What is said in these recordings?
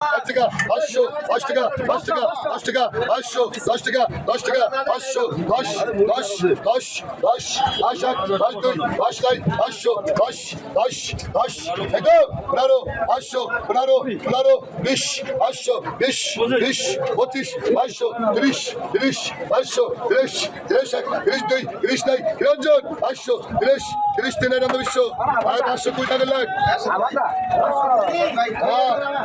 পাঁচ টাকা পাঁচশো পাঁচ টাকা পাঁচ টাকা পাঁচ টাকা পাঁচশো দশ টাকা দশ টাকা পাঁচশো দশ দশ দশ দশ পাঁচ এক পাঁচ দুই পাঁচ তিন পাঁচশো দশ দশ দশ এগো পনেরো পাঁচশো পনেরো পনেরো বিশ পাঁচশো বিশ বিশ পঁচিশ পাঁচশো তিরিশ তিরিশ পাঁচশো তিরিশ তিরিশ এক তিরিশ দুই তিরিশ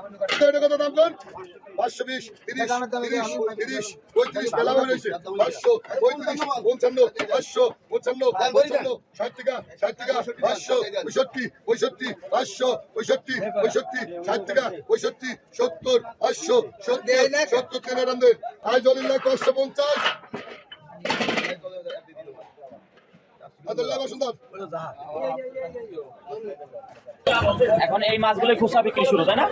কত দাম কোন ষাট টাকা ষাট টাকা, পাঁচশো পঁয়ষট্টি পঁয়ষট্টি, পাঁচশো পঁয়ষট্টি পঁয়ষট্টি, ষাট টাকা, পঁয়ষট্টি, সত্তর, পাঁচশো সত্তর সত্তর তিন রান্ধে আজ অলিল্লাহ পাঁচশো পঞ্চাশ আদুল্লাহ সুন্দর এখন এই মাছগুলো খুচরা বিক্রি শুরু তাই না?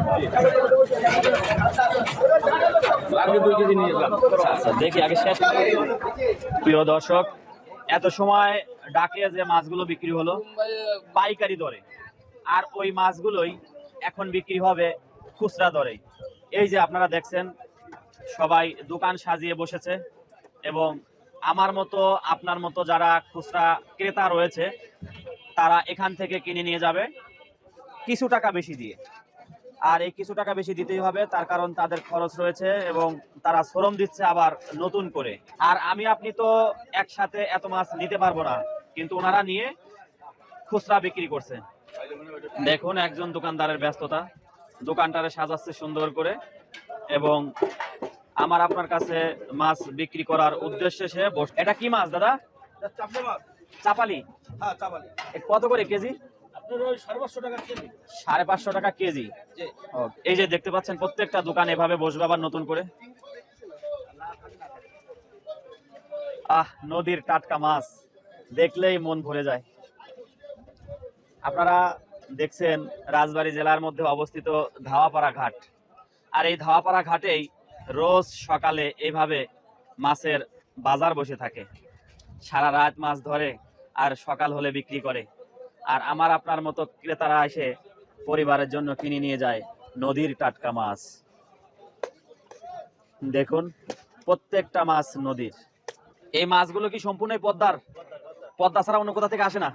আচ্ছা, দেখি আগে শেষ। প্রিয় দর্শক এত সময় ডাকে যে মাছগুলো বিক্রি হলো পাইকারি দরে। আর ওই মাছগুলোই এখন বিক্রি হবে খুচরা দরে। এই যে আপনারা দেখছেন সবাই দোকান সাজিয়ে বসেছে এবং আমার মতো, আপনার মতো যারা খুচরা ক্রেতা রয়েছে, তারা এখান থেকে কিনে নিয়ে যাবে কিছু টাকা বেশি দিয়ে। আর এই কিছু টাকা বেশি দিতেই হবে, তার কারণ তাদের খরচ রয়েছে এবং তারা শ্রম দিচ্ছে আবার নতুন করে। আর আমি, আপনি তো একসাথে এত মাছ নিতে পারব না, কিন্তু ওনারা নিয়ে খুচরা বিক্রি করছে। দেখুন, একজন দোকানদারের ব্যস্ততা। দোকানটারে সাজাচ্ছে সুন্দর করে এবং আমার আপনার কাছে মাছ বিক্রি করার উদ্দেশ্যে সে বস এটা কি মাছ দাদা? চাপালি? কত করে কেজি? সাড়ে পাঁচশো টাকা কেজি। এই যে দেখতে পাচ্ছেন প্রত্যেকটা দোকান এভাবে বসবে আবার নতুন করে। আহ নদীর টাটকা মাছ। দেখলেই মন ভরে যায়। আপনারা দেখছেন রাজবাড়ী জেলার মধ্যে অবস্থিত ধাওয়াপাড়া ঘাট। আর এই ধাওয়াপাড়া ঘাটেই রোজ সকালে এইভাবে মাছের বাজার বসে থাকে। সারা রাত মাছ ধরে আর সকাল হলে বিক্রি করে। আর আমার আপনার মতো ক্রেতারা এসে পরিবারের জন্য কিনে নিয়ে যায় নদীর টাটকা মাছ। দেখুন, প্রত্যেকটা মাছ নদীর। এই মাছগুলো কি সম্পূর্ণই পদ্মার? পদ্মা ছাড়া অন্য কোথা থেকে আসে না?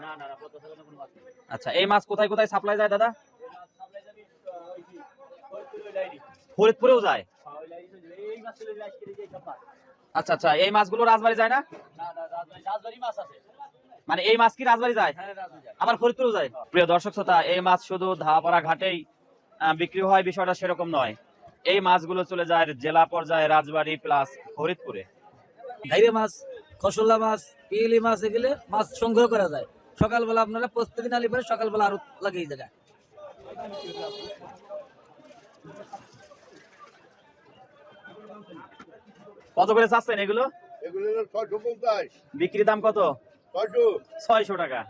আচ্ছা এই মাছ কোথায় কোথায় সাপ্লাই যায় দাদা? ফরিদপুরেও যায়? আচ্ছা আচ্ছা এই মাছগুলো রাজবাড়ি যায় না? মানে এই মাছ কি রাজবাড়ি যায়? আবার ফরিদপুরেও যায়? প্রিয় দর্শক শ্রোতা, এই মাছ শুধু ধাপাড়া ঘাটেই বিক্রি হয়, বিষয়টা সেরকম নয়। এই মাছগুলো চলে যায় জেলা পর্যায়ে রাজবাড়ি প্লাস ফরিদপুরে। ঘাইরে মাছ খসল্লা মাছ পিলি মাছ, এগুলো মাছ সংগ্রহ করা যায়। সকালবেলা আপনারা প্রস্তুতি নালি পরে সকালবেলা আরও লাগে এই কত করে চাচ্ছেন এগুলো? এগুলো ছয়শো পঞ্চাশ। বিক্রি দাম কত? ছয়শো। ছয়শো টাকা।